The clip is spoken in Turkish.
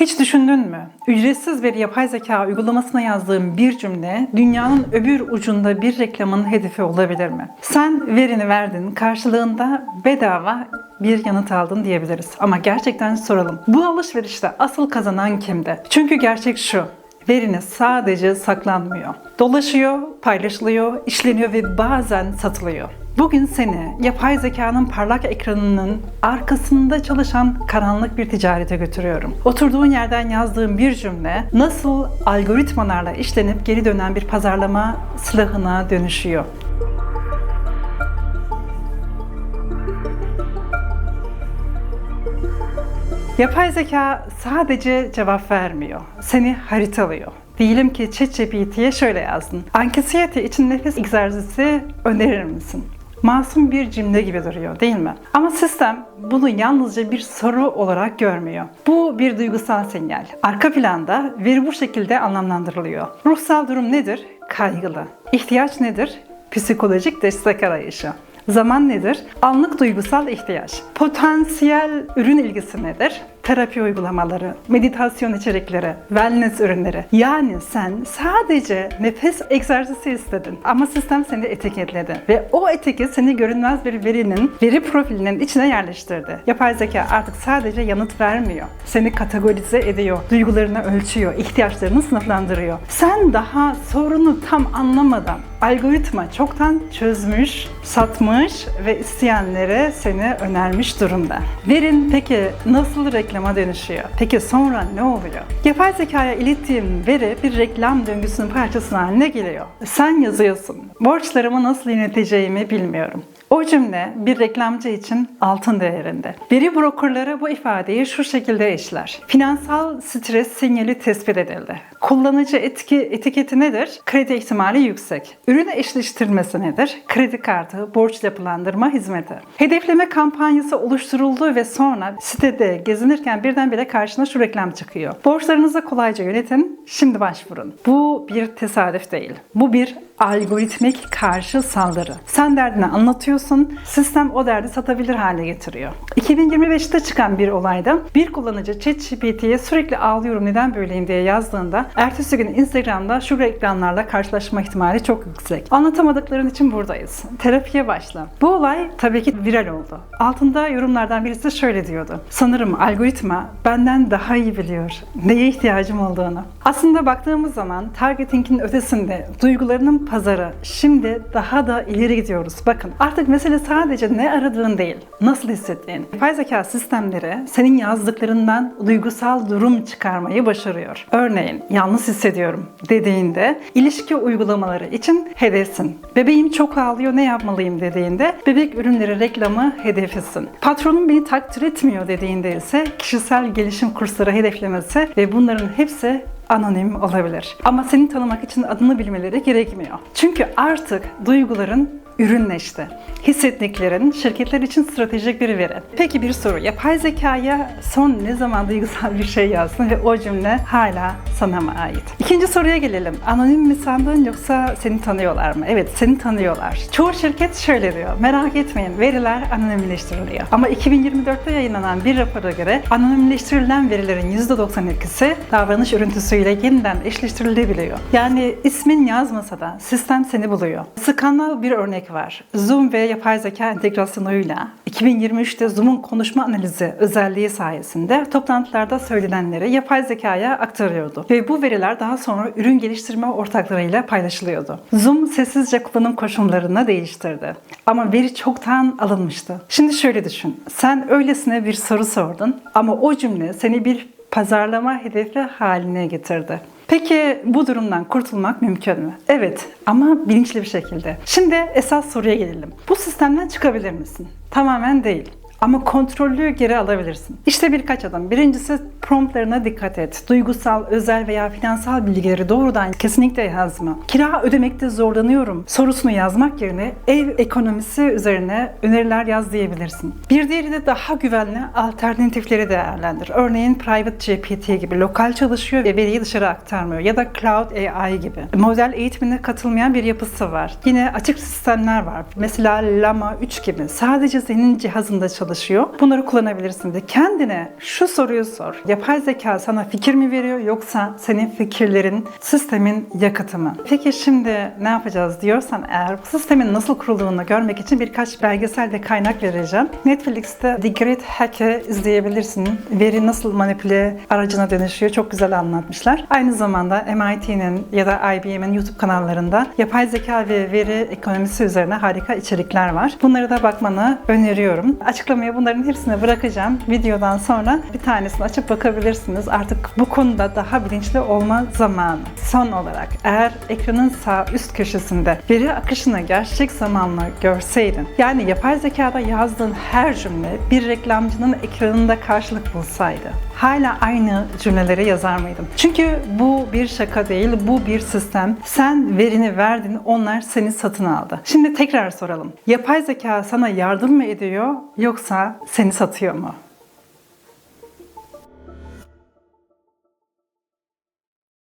Hiç düşündün mü? Ücretsiz bir yapay zeka uygulamasına yazdığım bir cümle dünyanın öbür ucunda bir reklamın hedefi olabilir mi? Sen verini verdin, karşılığında bedava bir yanıt aldın diyebiliriz. Ama gerçekten soralım. Bu alışverişte asıl kazanan kimdi? Çünkü gerçek şu. Veriniz sadece saklanmıyor. Dolaşıyor, paylaşılıyor, işleniyor ve bazen satılıyor. Bugün seni yapay zekanın parlak ekranının arkasında çalışan karanlık bir ticarete götürüyorum. Oturduğun yerden yazdığım bir cümle nasıl algoritmalarla işlenip geri dönen bir pazarlama silahına dönüşüyor. Yapay zeka sadece cevap vermiyor. Seni haritalıyor. Diyelim ki ChatGPT'ye şöyle yazdın. Anksiyete için nefes egzersizi önerir misin? Masum bir cümle gibi duruyor değil mi? Ama sistem bunu yalnızca bir soru olarak görmüyor. Bu bir duygusal sinyal. Arka planda veri bu şekilde anlamlandırılıyor. Ruhsal durum nedir? Kaygılı. İhtiyaç nedir? Psikolojik destek arayışı. Zaman nedir? Anlık duygusal ihtiyaç. Potansiyel ürün ilgisi nedir? Terapi uygulamaları, meditasyon içerikleri, wellness ürünleri. Yani sen sadece nefes egzersizi istedin ama sistem seni etiketledi ve o etiket seni görünmez bir verinin, veri profilinin içine yerleştirdi. Yapay zeka artık sadece yanıt vermiyor. Seni kategorize ediyor, duygularını ölçüyor, ihtiyaçlarını sınıflandırıyor. Sen daha sorunu tam anlamadan algoritma çoktan çözmüş, satmış ve isteyenlere seni önermiş durumda. Verin peki nasıl reklama dönüşüyor? Peki sonra ne oluyor? Yapay zekaya ilettiğim veri bir reklam döngüsünün parçası haline geliyor. Sen yazıyorsun. Borçlarımı nasıl yöneteceğimi bilmiyorum. O cümle bir reklamcı için altın değerinde. Veri brokerları bu ifadeyi şu şekilde işler. Finansal stres sinyali tespit edildi. Kullanıcı etki, etiketi nedir? Kredi ihtimali yüksek. Ürün eşleştirmesi nedir? Kredi kartı, borç yapılandırma hizmeti. Hedefleme kampanyası oluşturuldu ve sonra sitede gezinirken birdenbire karşına şu reklam çıkıyor. Borçlarınızı kolayca yönetin, şimdi başvurun. Bu bir tesadüf değil. Bu bir algoritmik karşı saldırı. Sen derdini anlatıyorsun, sistem o derdi satabilir hale getiriyor. 2025'te çıkan bir olayda bir kullanıcı ChatGPT'ye sürekli ağlıyorum neden böyleyim diye yazdığında ertesi gün Instagram'da şu reklamlarla karşılaşma ihtimali çok yüksek. Anlatamadıkların için buradayız. Terapiye başla. Bu olay tabii ki viral oldu. Altında yorumlardan birisi şöyle diyordu. Sanırım algoritma benden daha iyi biliyor neye ihtiyacım olduğunu. Aslında baktığımız zaman targetingin ötesinde duygularının pazarı şimdi daha da ileri gidiyoruz. Bakın artık mesele sadece ne aradığın değil, nasıl hissettiğin. Yapay zeka sistemleri senin yazdıklarından duygusal durum çıkarmayı başarıyor. Örneğin yalnız hissediyorum dediğinde ilişki uygulamaları için hedefsin. Bebeğim çok ağlıyor ne yapmalıyım dediğinde bebek ürünleri reklamı hedefisin. Patronum beni takdir etmiyor dediğinde ise kişisel gelişim kursları hedeflemesi ve bunların hepsi anonim olabilir. Ama seni tanımak için adını bilmeleri gerekmiyor. Çünkü artık duyguların ürünleşti. Hissettiklerin şirketler için stratejik bir veri. Peki bir soru. Yapay zekaya son ne zaman duygusal bir şey yazdın ve o cümle hala sana mı ait? İkinci soruya gelelim. Anonim mi sandın yoksa seni tanıyorlar mı? Evet seni tanıyorlar. Çoğu şirket şöyle diyor. Merak etmeyin veriler anonimleştiriliyor. Ama 2024'te yayınlanan bir rapora göre anonimleştirilen verilerin %92'si davranış örüntüsüyle yeniden eşleştirilebiliyor. Yani ismin yazmasa da sistem seni buluyor. Skandal bir örnek var. Zoom ve yapay zeka entegrasyonuyla 2023'te Zoom'un konuşma analizi özelliği sayesinde toplantılarda söylenenleri yapay zekaya aktarıyordu. Ve bu veriler daha sonra ürün geliştirme ortaklarıyla paylaşılıyordu. Zoom sessizce kullanım koşullarını değiştirdi. Ama veri çoktan alınmıştı. Şimdi şöyle düşün. Sen öylesine bir soru sordun ama o cümle seni bir pazarlama hedefi haline getirdi. Peki bu durumdan kurtulmak mümkün mü? Evet ama bilinçli bir şekilde. Şimdi esas soruya gelelim. Bu sistemden çıkabilir misin? Tamamen değil. Ama kontrollü geri alabilirsin. İşte birkaç adım. Birincisi promptlarına dikkat et. Duygusal, özel veya finansal bilgileri doğrudan kesinlikle yazma. Kira ödemekte zorlanıyorum sorusunu yazmak yerine ev ekonomisi üzerine öneriler yaz diyebilirsin. Bir diğeri de daha güvenli alternatifleri değerlendir. Örneğin Private GPT gibi lokal çalışıyor ve veriyi dışarı aktarmıyor ya da Cloud AI gibi. Model eğitimine katılmayan bir yapısı var. Yine açık sistemler var. Mesela Llama 3 gibi sadece senin cihazında çalışıyor çalışıyor. Bunları kullanabilirsin de kendine şu soruyu sor. Yapay zeka sana fikir mi veriyor yoksa senin fikirlerin sistemin yakıtı mı? Peki şimdi ne yapacağız diyorsan eğer sistemin nasıl kurulduğunu görmek için birkaç belgesel ve kaynak vereceğim. Netflix'te The Great Hack'ı izleyebilirsin. Veri nasıl manipüle aracına dönüşüyor çok güzel anlatmışlar. Aynı zamanda MIT'nin ya da IBM'in YouTube kanallarında yapay zeka ve veri ekonomisi üzerine harika içerikler var. Bunları da bakmanı öneriyorum. Açıklamaya bunların hepsini bırakacağım. Videodan sonra bir tanesini açıp bakabilirsiniz. Artık bu konuda daha bilinçli olma zamanı. Son olarak eğer ekranın sağ üst köşesinde veri akışını gerçek zamanlı görseydin, yani yapay zekada yazdığın her cümle bir reklamcının ekranında karşılık bulsaydı, hala aynı cümleleri yazar mıydın? Çünkü bu bir şaka değil, bu bir sistem. Sen verini verdin, onlar seni satın aldı. Şimdi tekrar soralım. Yapay zeka sana yardım mı ediyor yoksa seni satıyor mu?